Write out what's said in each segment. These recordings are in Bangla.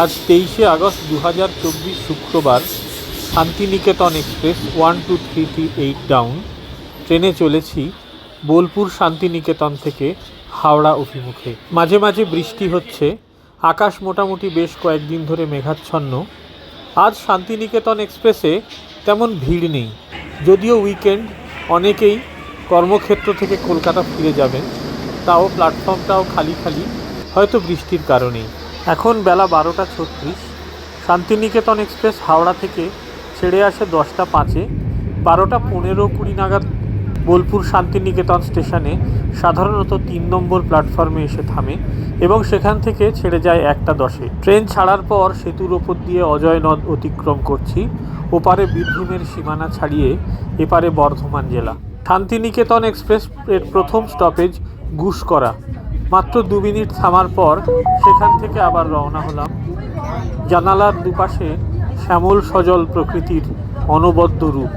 আজ তেইশে আগস্ট দু হাজার চব্বিশ শুক্রবার Shantiniketan express one two three three eight down ট্রেনে চলেছি বোলপুর শান্তিনিকেতন থেকে হাওড়া অভিমুখে। মাঝে মাঝে বৃষ্টি হচ্ছে, আকাশ মোটামুটি বেশ কয়েকদিন ধরে মেঘাচ্ছন্ন। আজ শান্তিনিকেতন এক্সপ্রেসে তেমন ভিড় নেই, যদিও উইকেন্ড অনেকেই কর্মক্ষেত্র থেকে কলকাতা ফিরে যাবেন, তাও প্ল্যাটফর্মটাও খালি খালি, হয়তো বৃষ্টির কারণেই। এখন বেলা বারোটা ছত্রিশ। শান্তিনিকেতন এক্সপ্রেস হাওড়া থেকে ছেড়ে আসে দশটা পাঁচে। বারোটা পনেরো কুড়ি নাগাদ বোলপুর শান্তিনিকেতন স্টেশনে সাধারণত তিন নম্বর প্ল্যাটফর্মে এসে থামে এবং সেখান থেকে ছেড়ে যায় একটা দশে। ট্রেন ছাড়ার পর সেতুর ওপর দিয়ে অজয় নদ অতিক্রম করছি। ওপারে বীরভূমের সীমানা ছাড়িয়ে এপারে বর্ধমান জেলা। শান্তিনিকেতন এক্সপ্রেস এর প্রথম স্টপেজ গুসকরা। মাত্র দু মিনিট থামার পর সেখান থেকে আবার রওনা হলাম। জানালার দুপাশে শ্যামল সজল প্রকৃতির অনবদ্য রূপ।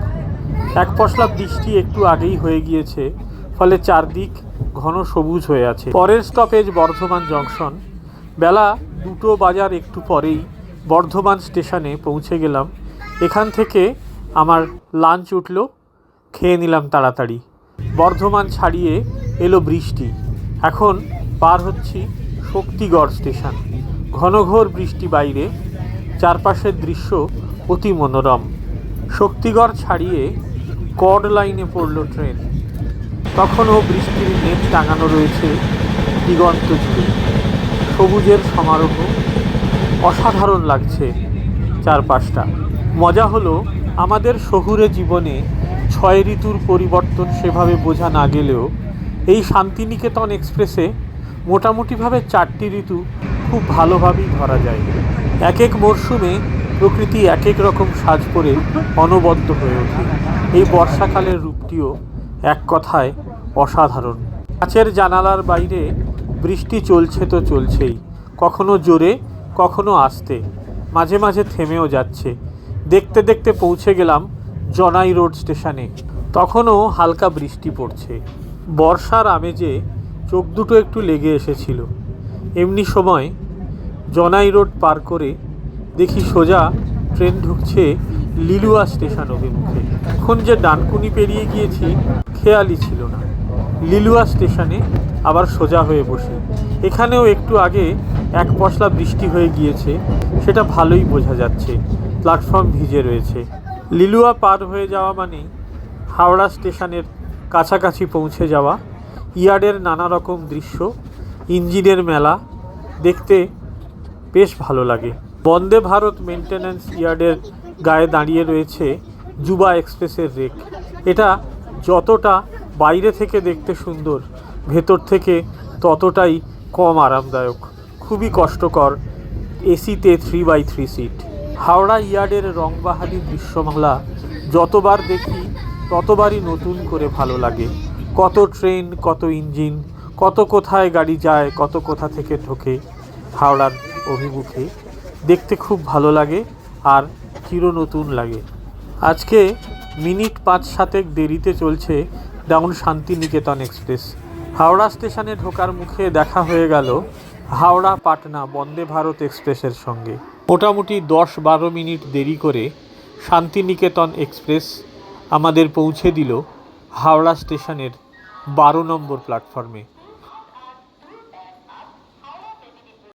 এক পশলা বৃষ্টি একটু আগেই হয়ে গিয়েছে, ফলে চারদিক ঘন সবুজ হয়ে আছে। পরের স্টপেজ বর্ধমান জংশন বেলা দুটো বাজার একটু পরেই বর্ধমান স্টেশনে পৌঁছে গেলাম। এখান থেকে আমার লাঞ্চ উঠল, খেয়ে নিলাম তাড়াতাড়ি। বর্ধমান ছাড়িয়ে এলো বৃষ্টি। এখন পার হচ্ছি শক্তিগড় স্টেশন। ঘনঘোর বৃষ্টি বাইরে, চারপাশের দৃশ্য অতি মনোরম। শক্তিগড় ছাড়িয়ে কড লাইনে পড়ল ট্রেন। তখনও বৃষ্টির নেট টাঙানো রয়েছে দিগন্ত জুড়ে। সবুজের সমারোহ অসাধারণ লাগছে চারপাশটা। মজা হলো আমাদের শহুরে জীবনে ছয় ঋতুর পরিবর্তন সেভাবে বোঝা না গেলেও এই শান্তিনিকেতন এক্সপ্রেসে মোটামুটিভাবে চারটি ঋতু খুব ভালোভাবেই ধরা যায়। এক এক মরশুমে প্রকৃতি এক এক রকম সাজ করে অনবদ্য হয়ে ওঠে। এই বর্ষাকালের রূপটিও এক কথায় অসাধারণ। কাছের জানালার বাইরে বৃষ্টি চলছে তো চলছেই, কখনো জোরে, কখনো আস্তে, মাঝে মাঝে থেমেও যাচ্ছে। দেখতে দেখতে পৌঁছে গেলাম জনাই রোড স্টেশনে। তখনও হালকা বৃষ্টি পড়ছে। বর্ষার আমেজে চোখ দুটো একটু লেগে এসেছিল। এমনি সময় জনাই রোড পার করে দেখি সোজা ট্রেন ঢুকছে লিলুয়া স্টেশন অভিমুখে। এখন যে ডানকুনি পেরিয়ে গিয়েছি, খেয়ালই ছিল না। লিলুয়া স্টেশনে আবার সোজা হয়ে বসে। এখানেও একটু আগে এক পশলা বৃষ্টি হয়ে গিয়েছে, সেটা ভালোই বোঝা যাচ্ছে। প্ল্যাটফর্ম ভিজে রয়েছে। লিলুয়া পার হয়ে যাওয়া মানে হাওড়া স্টেশনের কাছাকাছি পৌঁছে যাওয়া ইয়ার্ডের নানা রকম দৃশ্য, ইঞ্জিনের মেলা, দেখতে বেশ ভালো লাগে। বন্দে ভারত মেনটেন্যান্স ইয়ার্ডের গায়ে দাঁড়িয়ে রয়েছে যুবা এক্সপ্রেসের রেক। এটা যতটা বাইরে থেকে দেখতে সুন্দর, ভেতর থেকে ততটাই কম আরামদায়ক। খুবই কষ্টকর এসিতে three by three seat Howrah ইয়ার্ডের রংবাহারি দৃশ্যমালা যতবার দেখি, ততবারই নতুন করে ভালো লাগে। কত ট্রেন, কত ইঞ্জিন, কত কোথায় গাড়ি যায়, কত কোথা থেকে ঢোকে হাওড়ার অভিমুখে। দেখতে খুব ভালো লাগে আর চির নতুন লাগে। আজকে মিনিট পাঁচ সাতেক দেরিতে চলছে ডাউন শান্তিনিকেতন এক্সপ্রেস। হাওড়া স্টেশনে ঢোকার মুখে দেখা হয়ে গেল হাওড়া পাটনা বন্দে ভারত এক্সপ্রেসের সঙ্গে। মোটামুটি দশ বারো মিনিট দেরি করে শান্তিনিকেতন এক্সপ্রেস আমাদের পৌঁছে দিল হাওড়া স্টেশনের বারো নম্বর প্ল্যাটফর্মে